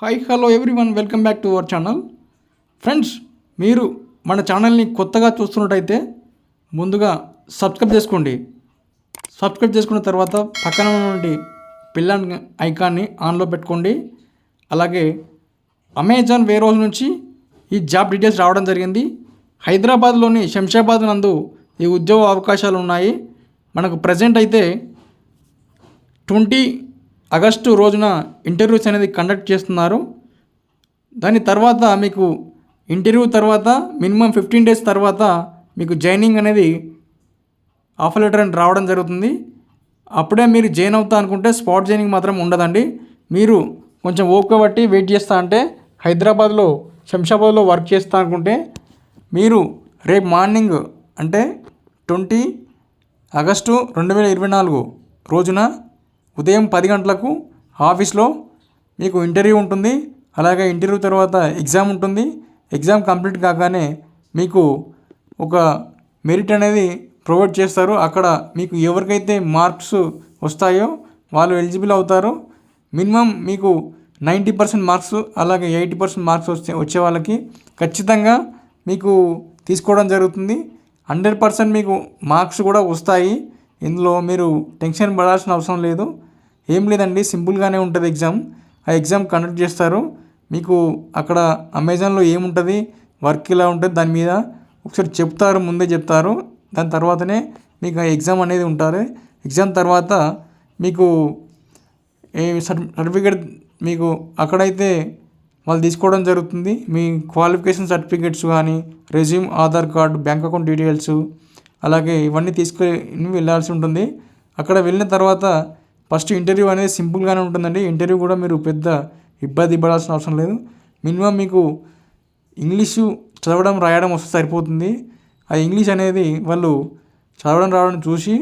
Hi hello everyone welcome back to our channel friends మీరు మన ఛానల్ని కొత్తగా చూస్తున్నట్టయితే ముందుగా సబ్స్క్రైబ్ చేసుకోండి. సబ్స్క్రైబ్ చేసుకున్న తర్వాత పక్కన నుండి పిల్ల ఐకాన్ని ఆన్లో పెట్టుకోండి. అలాగే అమెజాన్ వే రోజు నుంచి ఈ జాబ్ డీటెయిల్స్ రావడం జరిగింది. హైదరాబాద్లోని శంషాబాద్ నందు ఈ ఉద్యోగ అవకాశాలు ఉన్నాయి. మనకు ప్రజెంట్ అయితే ట్వంటీ ఆగస్టు రోజున ఇంటర్వ్యూస్ అనేది కండక్ట్ చేస్తున్నారు. దాని తర్వాత మీకు ఇంటర్వ్యూ తర్వాత మినిమం ఫిఫ్టీన్ డేస్ తర్వాత మీకు జాయినింగ్ అనేది ఆఫర్ లెటర్ అని రావడం జరుగుతుంది. అప్పుడే మీరు జాయిన్ అవుతా అనుకుంటే స్పాట్ జాయినింగ్ మాత్రం ఉండదండి. మీరు కొంచెం ఓపిక బట్టి వెయిట్ చేస్తా అంటే హైదరాబాద్లో శంషాబాద్లో వర్క్ చేస్తా అనుకుంటే మీరు రేపు మార్నింగ్ అంటే ట్వంటీ ఆగస్టు రెండు వేల ఇరవై నాలుగు రోజున ఉదయం పది గంటలకు ఆఫీస్లో మీకు ఇంటర్వ్యూ ఉంటుంది. అలాగే ఇంటర్వ్యూ తర్వాత ఎగ్జామ్ ఉంటుంది. ఎగ్జామ్ కంప్లీట్ కాగానే మీకు ఒక మెరిట్ అనేది ప్రొవైడ్ చేస్తారు. అక్కడ మీకు ఎవరికైతే మార్క్స్ వస్తాయో వాళ్ళు ఎలిజిబుల్ అవుతారు. మినిమం మీకు నైంటీ పర్సెంట్ మార్క్స్ అలాగే ఎయిటీ పర్సెంట్ మార్క్స్ వచ్చే వచ్చే వాళ్ళకి ఖచ్చితంగా మీకు తీసుకోవడం జరుగుతుంది. హండ్రెడ్ పర్సెంట్ మీకు మార్క్స్ కూడా వస్తాయి. ఇందులో మీరు టెన్షన్ పడాల్సిన అవసరం లేదు. ఏం లేదండి సింపుల్గానే ఉంటుంది ఎగ్జామ్. ఆ ఎగ్జామ్ కండక్ట్ చేస్తారు. మీకు అక్కడ అమెజాన్లో ఏముంటుంది వర్క్ ఇలా ఉంటుంది దాని మీద ఒకసారి చెప్తారు ముందే చెప్తారు. దాని తర్వాతనే మీకు ఆ ఎగ్జామ్ అనేది ఉంటుంది ఎగ్జామ్ తర్వాత మీకు ఏ సర్టిఫికేట్ మీకు అక్కడైతే వాళ్ళు తీసుకోవడం జరుగుతుంది. మీ క్వాలిఫికేషన్ సర్టిఫికేట్స్ కానీ resume Aadhaar card bank account details అలాగే ఇవన్నీ తీసుకుని వెళ్ళాల్సి ఉంటుంది. అక్కడ వెళ్ళిన తర్వాత ఫస్ట్ ఇంటర్వ్యూ అనేది సింపుల్గానే ఉంటుందండి. ఇంటర్వ్యూ కూడా మీరు పెద్ద ఇబ్బంది పడాల్సిన అవసరం లేదు. మినిమం మీకు ఇంగ్లీషు చదవడం రాయడం వస్తే సరిపోతుంది. ఆ ఇంగ్లీష్ అనేది వాళ్ళు చదవడం రావడం చూసి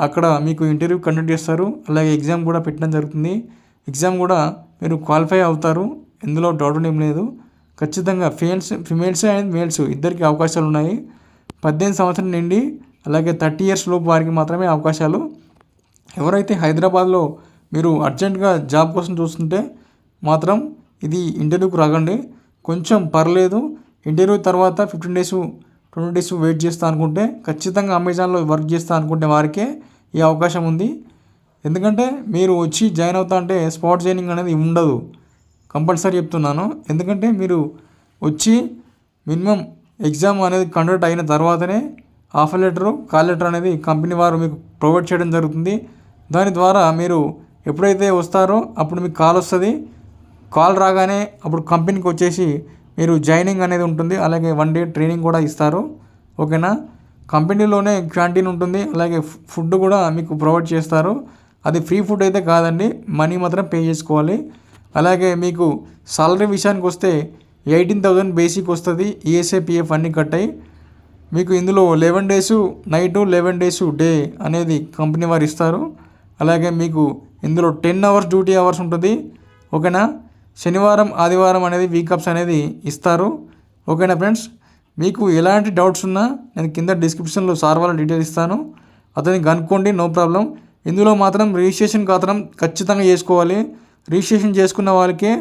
అక్కడ మీకు ఇంటర్వ్యూ కండక్ట్ చేస్తారు. అలాగే ఎగ్జామ్ కూడా పెట్టడం జరుగుతుంది. ఎగ్జామ్ కూడా మీరు క్వాలిఫై అవుతారు. ఎందులో డౌట్ ఏం లేదు. ఖచ్చితంగా ఫేల్స్ ఫిమేల్స్ అండ్ మేల్స్ ఇద్దరికి అవకాశాలు ఉన్నాయి. పద్దెనిమిది సంవత్సరం నుండి అలాగే థర్టీ ఇయర్స్ లోపు వారికి మాత్రమే అవకాశాలు. ఎవరైతే హైదరాబాద్లో మీరు అర్జెంటుగా జాబ్ కోసం చూస్తుంటే మాత్రం ఇది ఇంటర్వ్యూకి రాగండి కొంచెం పర్లేదు. ఇంటర్వ్యూ తర్వాత fifteen days twenty days wait చేస్తా అనుకుంటే ఖచ్చితంగా అమెజాన్లో వర్క్ చేస్తా అనుకుంటే వారికే ఈ అవకాశం ఉంది. ఎందుకంటే మీరు వచ్చి జాయిన్ అవుతా అంటే స్పాట్ జాయినింగ్ అనేది ఉండదు. కంపల్సరీ చెప్తున్నాను. ఎందుకంటే మీరు వచ్చి మినిమం ఎగ్జామ్ అనేది కండక్ట్ అయిన తర్వాతనే ఆఫర్ లెటరు కాల్ లెటర్ అనేది కంపెనీ వారు మీకు ప్రొవైడ్ చేయడం జరుగుతుంది. దాని ద్వారా మీరు ఎప్పుడైతే వస్తారో అప్పుడు మీకు కాల్ వస్తుంది. కాల్ రాగానే అప్పుడు కంపెనీకి వచ్చేసి మీరు జాయినింగ్ అనేది ఉంటుంది. అలాగే వన్ డే ట్రైనింగ్ కూడా ఇస్తారు. ఓకేనా? కంపెనీలోనే క్యాంటీన్ ఉంటుంది. అలాగే ఫుడ్ కూడా మీకు ప్రొవైడ్ చేస్తారు. అది ఫ్రీ ఫుడ్ అయితే కాదండి. మనీ మాత్రం పే చేసుకోవాలి. అలాగే మీకు సాలరీ విషయానికి వస్తే ఎయిటీన్ థౌజండ్ బేసిక్ వస్తుంది. ఈఎస్ఏ పిఎఫ్ అన్నీ అయ్యి మీకు ఇందులో eleven days night eleven days day అనేది కంపెనీ వారు ఇస్తారు. అలాగే మీకు ఇందులో టెన్ అవర్స్ డ్యూటీ అవర్స్ ఉంటుంది. ఓకేనా? శనివారం ఆదివారం అనేది వీకప్స్ అనేది ఇస్తారు. ఓకేనా ఫ్రెండ్స్ మీకు ఎలాంటి డౌట్స్ ఉన్నా నేను కింద డిస్క్రిప్షన్లో సార్ వాళ్ళ డీటెయిల్ ఇస్తాను. అతని కనుక్కోండి నో ప్రాబ్లం ఇందులో మాత్రం రిజిస్ట్రేషన్ మాత్రం ఖచ్చితంగా చేసుకోవాలి. రిజిస్ట్రేషన్ చేసుకున్న వాళ్ళకే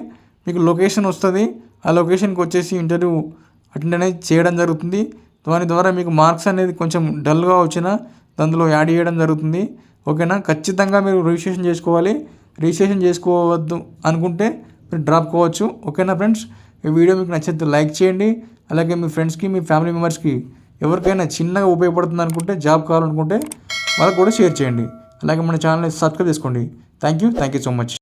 మీకు లొకేషన్ వస్తుంది. ఆ లొకేషన్కి వచ్చేసి ఇంటర్వ్యూ అటెండ్ అనేది చేయడం జరుగుతుంది. దాని ద్వారా మీకు మార్క్స్ అనేది కొంచెం డల్గా వచ్చినా దానిలో యాడ్ చేయడం జరుగుతుంది. ఓకేనా? ఖచ్చితంగా మీరు రిజిస్ట్రేషన్ చేసుకోవాలి. రిజిస్ట్రేషన్ చేసుకోవద్దు అనుకుంటే మీరు డ్రాప్ కావచ్చు ఓకేనా ఫ్రెండ్స్? ఈ వీడియో మీకు నచ్చితే లైక్ చేయండి. అలాగే మీ ఫ్రెండ్స్కి మీ ఫ్యామిలీ మెంబర్స్కి ఎవరికైనా చిన్నగా ఉపయోగపడుతుంది అనుకుంటే జాబ్ కావాలనుకుంటే వాళ్ళకు కూడా షేర్ చేయండి. అలాగే మన ఛానల్ని సబ్స్క్రైబ్ చేసుకోండి. Thank you thank you so much.